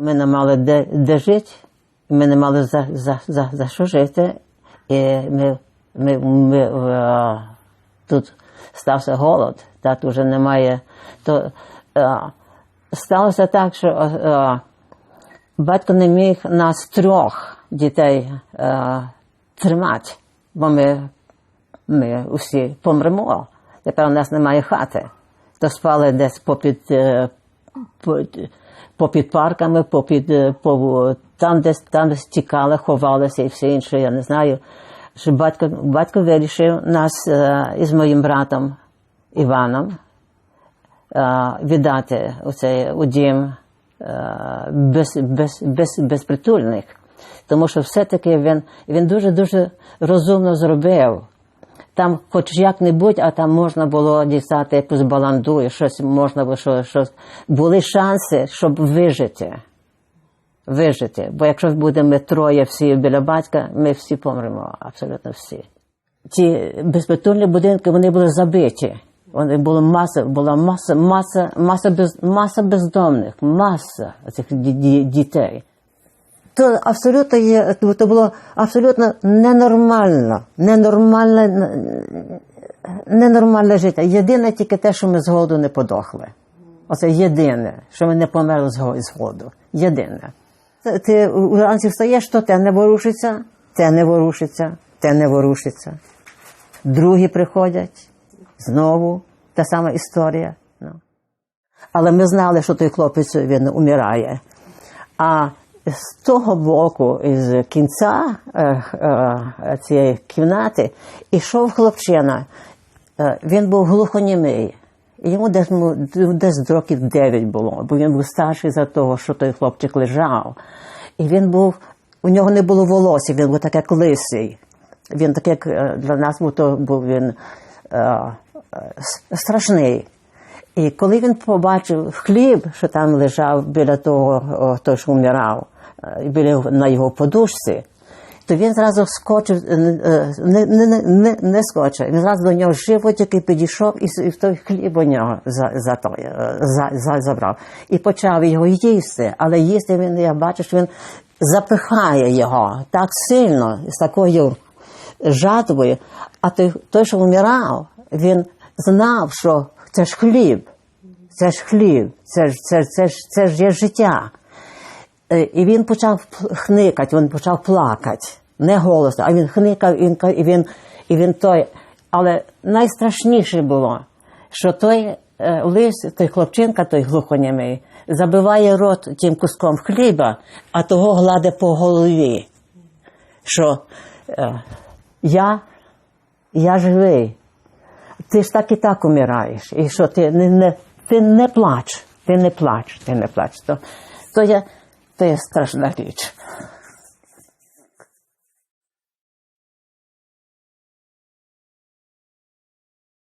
Ми не мали де, де жити, ми не мали за, за, за, за що жити. І ми, ми, ми е, тут стався голод, так вже немає. То е, сталося так, що е, батько не міг нас трьох дітей е, тримати, бо ми, ми усі помремо. Тепер у нас немає хати. То спали десь попід, по- попід парками, попід, е, по, там, десь, там десь ховалися і все інше, я не знаю. Що батько, батько вирішив нас е, із моїм братом Іваном е, віддати у цей у дім е, без, без, без, безпритульних. Тому що все-таки він, він дуже-дуже розумно зробив. Там, хоч як-небудь, а там можна було дістати якусь баланду, і щось можна було що, щось. Були шанси, щоб вижити. Вижити. Бо якщо будемо троє всі біля батька, ми всі помремо, абсолютно всі. Ці безпритульні будинки вони були забиті. Вони були маса, була маса, маса, маса, без, маса бездомних, маса цих ді- ді- дітей. То абсолютно є, то було абсолютно ненормально, ненормальне, ненормальне життя. Єдине тільки те, що ми з голоду не подохли. Оце єдине, що ми не померли з голоду. Єдине. Ти вранці встаєш, то те не ворушиться, те не ворушиться, те не ворушиться. Другі приходять, знову та сама історія. Ну. Але ми знали, що той хлопець він умирає. А з того боку, із кінця е, е, цієї кімнати, ішов хлопчина. Е, він був глухонімий. Йому десь, ну, десь років 9 було, бо він був старший за того, що той хлопчик лежав. І він був, у нього не було волосся, він був так як лисий. Він так як е, для нас був, то був він е, страшний. І коли він побачив хліб, що там лежав біля того, о, той, що вмирав, біля на його подушці, то він зразу скочив, е, е, не, не, не, не, скочив, він зразу до нього животики підійшов і, і той хліб у нього за, за, той, е, за, за, забрав. І почав його їсти. Але їсти він, я бачу, що він запихає його так сильно, з такою жатвою. А той, той, що вмирав, він знав, що це ж хліб, це ж хліб, це ж, це, ж- це, це ж є життя. Е, І він почав хникати, він почав плакати. Не голосно, а він хникав, і він, і він, і він той. Але найстрашніше було, що той е, лис, той хлопчинка, той глухонімий, забиває рот тим куском хліба, а того гладе по голові. Що е, я, я живий, ти ж так і так умираєш. І що ти не, не, ти не плач, ти не плач, ти не плач. То, то, є, то є страшна річ.